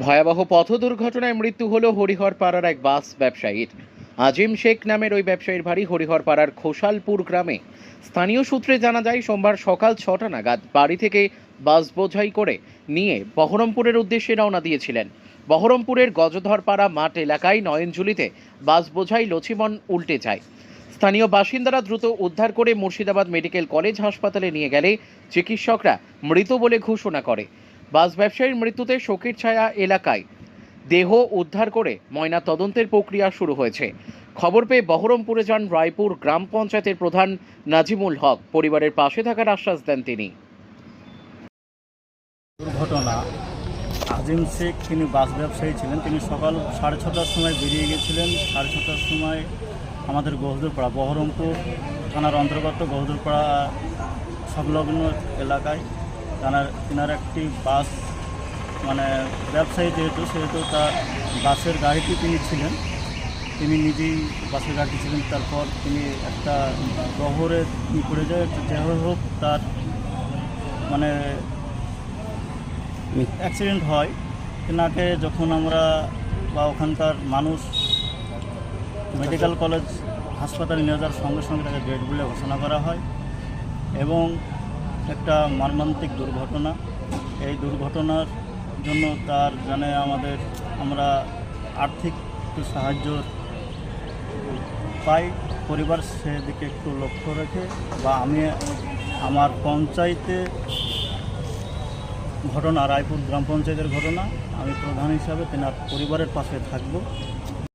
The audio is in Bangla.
ভয়াবহ পথ দুর্ঘটনায় মৃত্যু হলো হরিহরপাড়ার এক বাস ব্যবসায়ীর। আজিম শেখ নামের ওই ব্যবসায়ীর বাড়ি হরিহরপাড়ার খোসালপুর গ্রামে। স্থানীয় সূত্রে জানা যায়, সোমবার সকাল ছটা নাগাদ বাড়ি থেকে বাস বোঝাই করে নিয়ে বহরমপুরের উদ্দেশ্যে রওনা দিয়েছিলেন। বহরমপুরের গজধরপাড়া মাঠ এলাকায় নয়নজুলিতে বাস বোঝাই লছিমন উল্টে যায়। স্থানীয় বাসিন্দারা দ্রুত উদ্ধার করে মুর্শিদাবাদ মেডিকেল কলেজ হাসপাতালে নিয়ে গেলে চিকিৎসকরা মৃত বলে ঘোষণা করে। বাস ব্যবসায়ীর মৃত্যুতে শোকের ছায়া এলাকায়। দেহ উদ্ধার করে ময়না তদন্তের প্রক্রিয়া শুরু হয়েছে। খবর পেয়ে বহরমপুরে যান রায়পুর গ্রাম পঞ্চায়েতের প্রধান নাজিমুল হক। পরিবারের পাশে থাকার আশ্বাস দেন তিনি। দুর্ঘটনা। আজিম শেখ, তিনি বাস ব্যবসায়ী ছিলেন। তিনি সকাল সাড়ে ছটার সময় বেরিয়ে গেছিলেন। সাড়ে ছটার সময় আমাদের গহদুরপাড়া, বহরমপুর থানার অন্তর্গত গহদুরপাড়া সংলগ্ন এলাকায়। তার তেনার একটি বাস মানে ব্যবসায়ী যেহেতু, সেহেতু তার বাসের গাড়িটি তিনি ছিলেন। তিনি নিজেই বাসের গাড়িটি ছিলেন। তারপর তিনি একটা গহরে পড়ে যায় যে হোক, তার মানে অ্যাক্সিডেন্ট হয়। তেনাকে যখন আমরা বা ওখানকার মানুষ মেডিকেল কলেজ হাসপাতালে নিয়ে যাওয়ার সঙ্গে সঙ্গে তাকে ডেড বলে ঘোষণা করা হয়। এবং একটা মর্মান্তিক দুর্ঘটনা। এই দুর্ঘটনার জন্য তার জানে আমাদের আমরা আর্থিক সাহায্য পাই। পরিবার সেদিকে একটু লক্ষ্য রেখে বা আমি আমার পঞ্চায়েতে ঘটনা, রায়পুর গ্রাম পঞ্চায়েতের ঘটনা, আমি প্রধান হিসাবে তেনার পরিবারের পাশে থাকব।